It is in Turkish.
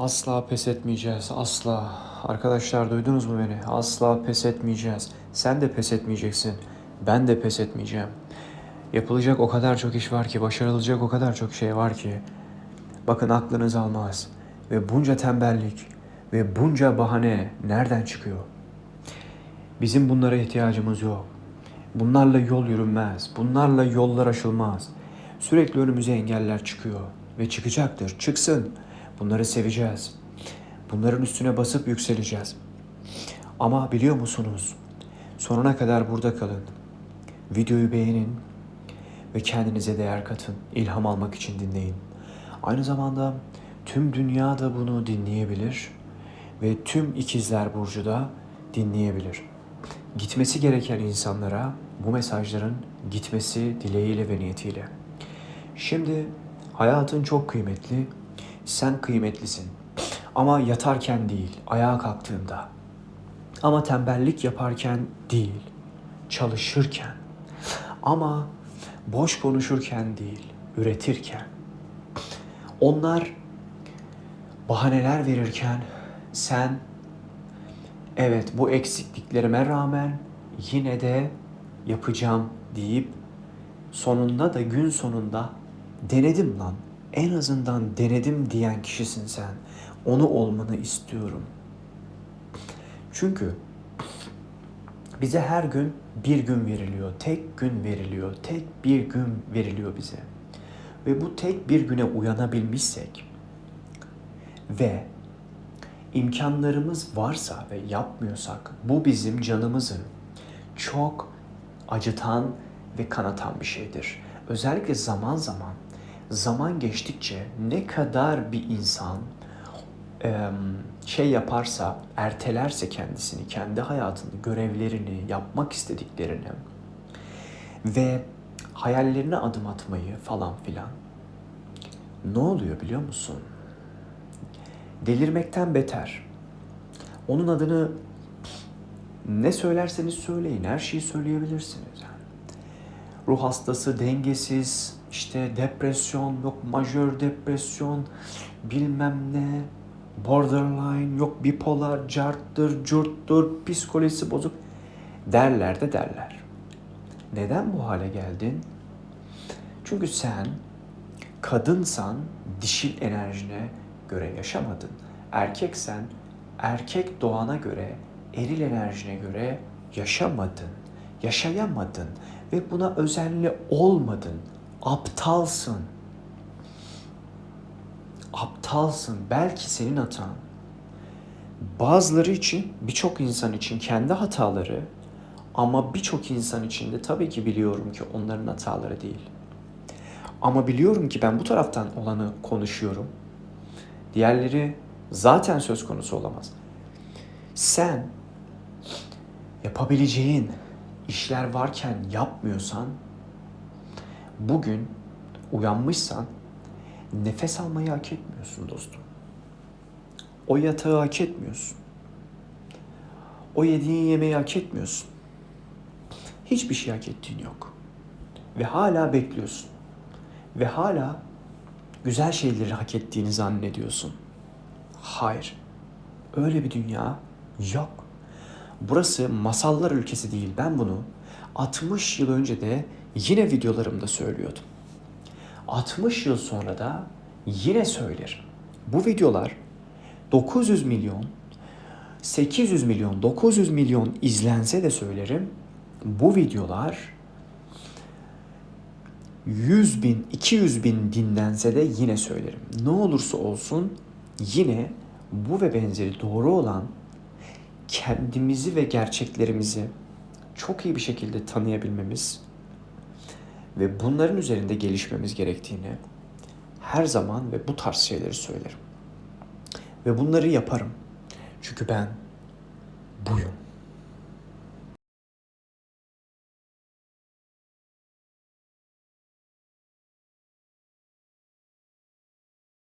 Asla pes etmeyeceğiz. Asla. Arkadaşlar duydunuz mu beni? Asla pes etmeyeceğiz. Sen de pes etmeyeceksin. Ben de pes etmeyeceğim. Yapılacak o kadar çok iş var ki, başarılacak o kadar çok şey var ki. Bakın aklınız almaz. Ve bunca tembellik ve bunca bahane nereden çıkıyor? Bizim bunlara ihtiyacımız yok. Bunlarla yol yürünmez. Bunlarla yollar aşılmaz. Sürekli önümüze engeller çıkıyor ve çıkacaktır. Çıksın. Bunları seveceğiz. Bunların üstüne basıp yükseleceğiz. Ama biliyor musunuz? Sonuna kadar burada kalın. Videoyu beğenin ve kendinize değer katın. İlham almak için dinleyin. Aynı zamanda tüm dünya da bunu dinleyebilir ve tüm ikizler burcu da dinleyebilir. Gitmesi gereken insanlara bu mesajların gitmesi dileğiyle ve niyetiyle. Şimdi hayatın çok kıymetli. Sen kıymetlisin. Ama yatarken değil, ayağa kalktığında. Ama tembellik yaparken değil, çalışırken. Ama boş konuşurken değil, üretirken. Onlar bahaneler verirken sen evet bu eksikliklerime rağmen yine de yapacağım deyip sonunda da gün sonunda denedim lan. En azından denedim diyen kişisin sen. Onu olmanı istiyorum. Çünkü bize her gün bir gün veriliyor. Tek gün veriliyor. Tek bir gün veriliyor bize. Ve bu tek bir güne uyanabilmişsek ve imkanlarımız varsa ve yapmıyorsak bu bizim canımızı çok acıtan ve kanatan bir şeydir. Özellikle zaman zaman zaman geçtikçe ne kadar bir insan şey yaparsa, ertelerse kendisini, kendi hayatını, görevlerini, yapmak istediklerini ve hayallerine adım atmayı falan filan ne oluyor biliyor musun? Delirmekten beter. Onun adını ne söylerseniz söyleyin, her şeyi söyleyebilirsiniz. Ruh hastası, dengesiz, işte depresyon, yok majör depresyon, bilmem ne, borderline, yok bipolar, carttır, curttur, psikolojisi bozuk derler de derler. Neden bu hale geldin? Çünkü sen kadınsan dişil enerjine göre yaşamadın. Erkeksen erkek doğana göre, eril enerjine göre yaşamadın. Yaşayamadın ve buna özenli olmadın. Aptalsın. Aptalsın. Belki senin hatan. Bazıları için, birçok insan için kendi hataları ama birçok insan için de tabii ki biliyorum ki onların hataları değil. Ama biliyorum ki ben bu taraftan olanı konuşuyorum. Diğerleri zaten söz konusu olamaz. Sen yapabileceğin işler varken yapmıyorsan, bugün uyanmışsan nefes almayı hak etmiyorsun dostum. O yatağı hak etmiyorsun. O yediğin yemeği hak etmiyorsun. Hiçbir şey hak ettiğin yok. Ve hala bekliyorsun. Ve hala güzel şeyleri hak ettiğini zannediyorsun. Hayır. Öyle bir dünya yok. Burası masallar ülkesi değil. Ben bunu 60 yıl önce de yine videolarımda söylüyordum. 60 yıl sonra da yine söylerim. Bu videolar 900 milyon, 800 milyon, 900 milyon izlense de söylerim. Bu videolar 100 bin, 200 bin dinlense de yine söylerim. Ne olursa olsun yine bu ve benzeri doğru olan kendimizi ve gerçeklerimizi çok iyi bir şekilde tanıyabilmemiz ve bunların üzerinde gelişmemiz gerektiğini her zaman ve bu tarz şeyleri söylerim. Ve bunları yaparım. Çünkü ben buyum.